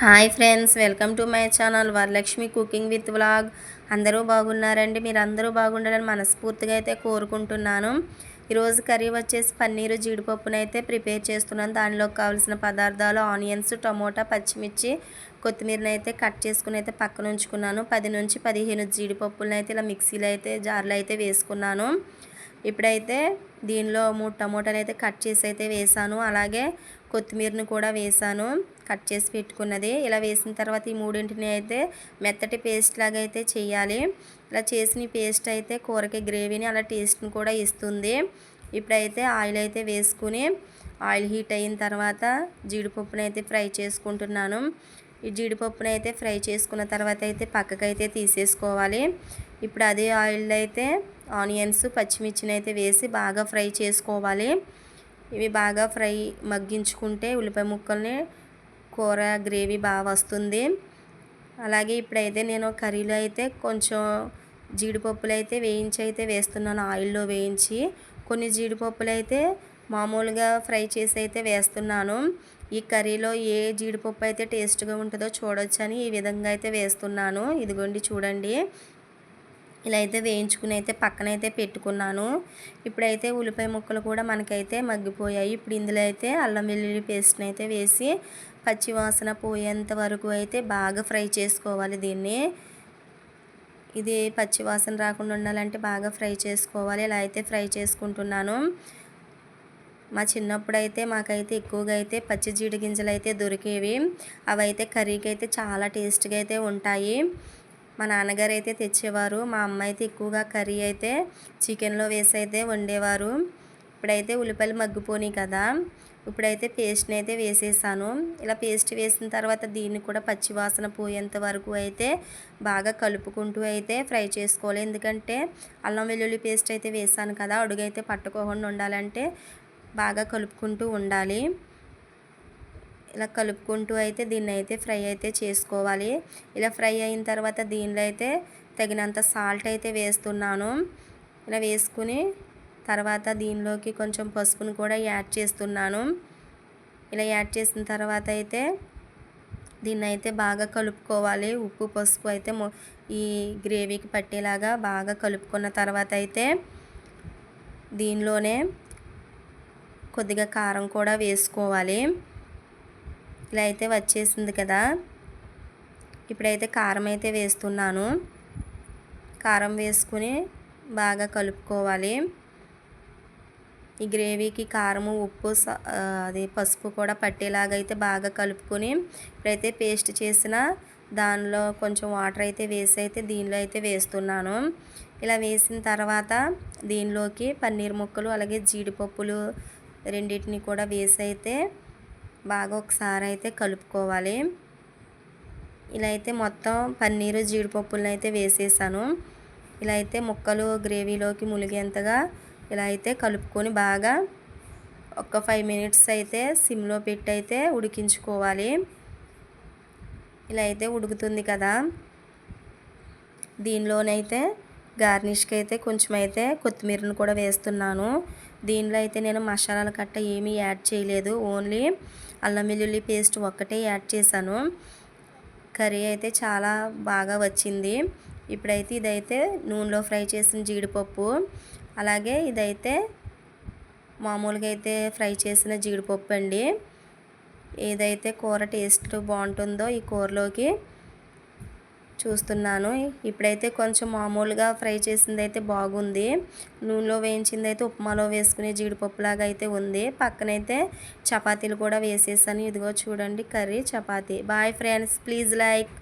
Hi friends welcome to my channel Varalakshmi cooking with vlog. అందరూ బాగున్నారండి? మీరు అందరూ బాగుండాలని మనస్ఫూర్తిగా అయితే కోరుకుంటున్నాను. ఈరోజు కర్రీ వచ్చేసి పన్నీరు జీడిపప్పునైతే ప్రిపేర్ చేస్తున్నాను. దానిలోకి కావాల్సిన పదార్థాలు ఆనియన్స్ టమోటా పచ్చిమిర్చి కొత్తిమీరని అయితే కట్ చేసుకుని అయితే పక్కన ఉంచుకున్నాను. పది నుంచి పదిహేను జీడిపప్పులను అయితే ఇలా మిక్సీలో అయితే జార్లో అయితే వేసుకున్నాను. ఇప్పుడైతే దీనిలో మూడు టమోటాలు అయితే కట్ చేసి అయితే వేసాను. అలాగే కొత్తిమీరని కూడా వేసాను. కట్ చేసి పెట్టుకున్నది. ఇలా వేసిన తర్వాత ఈ మూడింటిని అయితే మెత్తటి పేస్ట్ లాగా అయితే చేయాలి. ఇలా చేసిన పేస్ట్ అయితే కూరకి గ్రేవీని అలా టేస్ట్ని కూడా ఇస్తుంది. ఇప్పుడైతే ఆయిల్ అయితే వేసుకుని ఆయిల్ హీట్ అయిన తర్వాత జీడిపప్పుని అయితే ఫ్రై చేసుకుంటున్నాను. ఈ జీడిపప్పుని అయితే ఫ్రై చేసుకున్న తర్వాత అయితే పక్కకైతే తీసేసుకోవాలి. ఇప్పుడు అదే ఆయిల్ అయితే ఆనియన్స్ పచ్చిమిర్చిని అయితే వేసి బాగా ఫ్రై చేసుకోవాలి. ఇవి బాగా ఫ్రై మగ్గించుకుంటే ఉల్లిపాయ ముక్కల్ని కూర గ్రేవీ బాగా వస్తుంది. అలాగే ఇప్పుడైతే నేను కర్రీలో అయితే కొంచెం జీడిపప్పులు అయితే వేయించి అయితే వేస్తున్నాను. ఆయిల్లో వేయించి కొన్ని జీడిపప్పులు అయితే మామూలుగా ఫ్రై చేసి అయితే వేస్తున్నాను. ఈ కర్రీలో ఏ జీడిపప్పు అయితే టేస్ట్గా ఉంటుందో చూడొచ్చని ఈ విధంగా అయితే వేస్తున్నాను. ఇదిగోండి చూడండి. ఇలా అయితే వేయించుకుని అయితే పక్కన అయితే పెట్టుకున్నాను. ఇప్పుడైతే ఉల్లిపాయ ముక్కలు కూడా మనకైతే మగ్గిపోయాయి. ఇప్పుడు ఇందులో అయితే అల్లం వెల్లుల్లి పేస్ట్ని అయితే వేసి పచ్చివాసన పోయేంత వరకు అయితే బాగా ఫ్రై చేసుకోవాలి దీన్ని. ఇది పచ్చివాసన రాకుండా ఉండాలంటే బాగా ఫ్రై చేసుకోవాలి. ఇలా అయితే ఫ్రై చేసుకుంటున్నాను. మా చిన్నప్పుడు అయితే మాకైతే ఎక్కువగా అయితే పచ్చి జీడి గింజలు అయితే దొరికేవి. అవి అయితే కర్రీకి అయితే చాలా టేస్ట్గా అయితే ఉంటాయి. మా నాన్నగారు అయితే తెచ్చేవారు మా అమ్మ అయితే ఎక్కువగా కర్రీ అయితే చికెన్లో వేసి అయితే వండేవారు. ఇప్పుడైతే ఉల్లిపాయలు మగ్గిపోయినాయి కదా ఇప్పుడైతే పేస్ట్ని అయితే వేసేసాను. ఇలా పేస్ట్ వేసిన తర్వాత దీన్ని కూడా పచ్చివాసన పోయేంత వరకు అయితే బాగా కలుపుకుంటూ అయితే ఫ్రై చేసుకోవాలి. ఎందుకంటే అల్లం వెల్లుల్లి పేస్ట్ అయితే వేసాను కదా అడుగైతే పట్టుకోకుండా ఉండాలంటే బాగా కలుపుకుంటూ ఉండాలి. ఇలా కలుపుకుంటూ అయితే దీన్ని అయితే ఫ్రై అయితే చేసుకోవాలి. ఇలా ఫ్రై అయిన తర్వాత దీనిలో అయితే తగినంత సాల్ట్ అయితే వేస్తున్నాను. ఇలా వేసుకుని తర్వాత దీనిలోకి కొంచెం పసుపును కూడా యాడ్ చేస్తున్నాను. ఇలా యాడ్ చేసిన తర్వాత అయితే దీన్ని అయితే బాగా కలుపుకోవాలి. ఉప్పు పసుపు అయితే ఈ గ్రేవీకి పట్టేలాగా బాగా కలుపుకున్న తర్వాత అయితే దీనిలోనే కొద్దిగా కారం కూడా వేసుకోవాలి. ఇలా అయితే వచ్చేసింది కదా. ఇప్పుడైతే కారం అయితే వేస్తున్నాను. కారం వేసుకుని బాగా కలుపుకోవాలి. ఈ గ్రేవీకి కారము ఉప్పు అది పసుపు కూడా పట్టేలాగా అయితే బాగా కలుపుకొని ఇప్పుడైతే పేస్ట్ చేసిన దానిలో కొంచెం వాటర్ అయితే వేసి అయితే దీనిలో అయితే వేస్తున్నాను. ఇలా వేసిన తర్వాత దీనిలోకి పన్నీర్ ముక్కలు అలాగే జీడిపప్పులు రెండింటిని కూడా వేసి అయితే బాగా ఒకసారి అయితే కలుపుకోవాలి. ఇలా అయితే మొత్తం పన్నీరు జీడిపప్పులను అయితే వేసేసాను. ఇలా అయితే ముక్కలు గ్రేవీలోకి ములిగేంతగా ఇలా అయితే కలుపుకొని బాగా ఒక ఫైవ్ మినిట్స్ అయితే సిమ్లో పెట్టి అయితే ఉడికించుకోవాలి. ఇలా అయితే ఉడుకుతుంది కదా. దీనిలోనైతే గార్నిష్కి అయితే కొంచెం అయితే కొత్తిమీరను కూడా వేస్తున్నాను. దీనిలో అయితే నేను మసాలాలు కట్ట ఏమీ యాడ్ చేయలేదు. ఓన్లీ అల్లం వెల్లుల్లి పేస్ట్ ఒక్కటే యాడ్ చేశాను. కర్రీ అయితే చాలా బాగా వచ్చింది. ఇప్పుడైతే ఇదైతే నూనెలో ఫ్రై చేసిన జీడిపప్పు అలాగే ఇదైతే మామూలుగా అయితే ఫ్రై చేసిన జీడిపప్పు అండి. ఏదైతే కూర టేస్ట్ బాగుంటుందో ఈ కూరలోకి చూస్తున్నాను. ఇప్పుడైతే కొంచెం మామూలుగా ఫ్రై చేసింది అయితే బాగుంది. నూనెలో వేయించింది అయితే ఉప్మాలో వేసుకునే జీడిపప్పులాగా అయితే ఉంది. పక్కనైతే చపాతీలు కూడా వేసేసాను. ఇదిగో చూడండి curry chapati. Bye friends please like.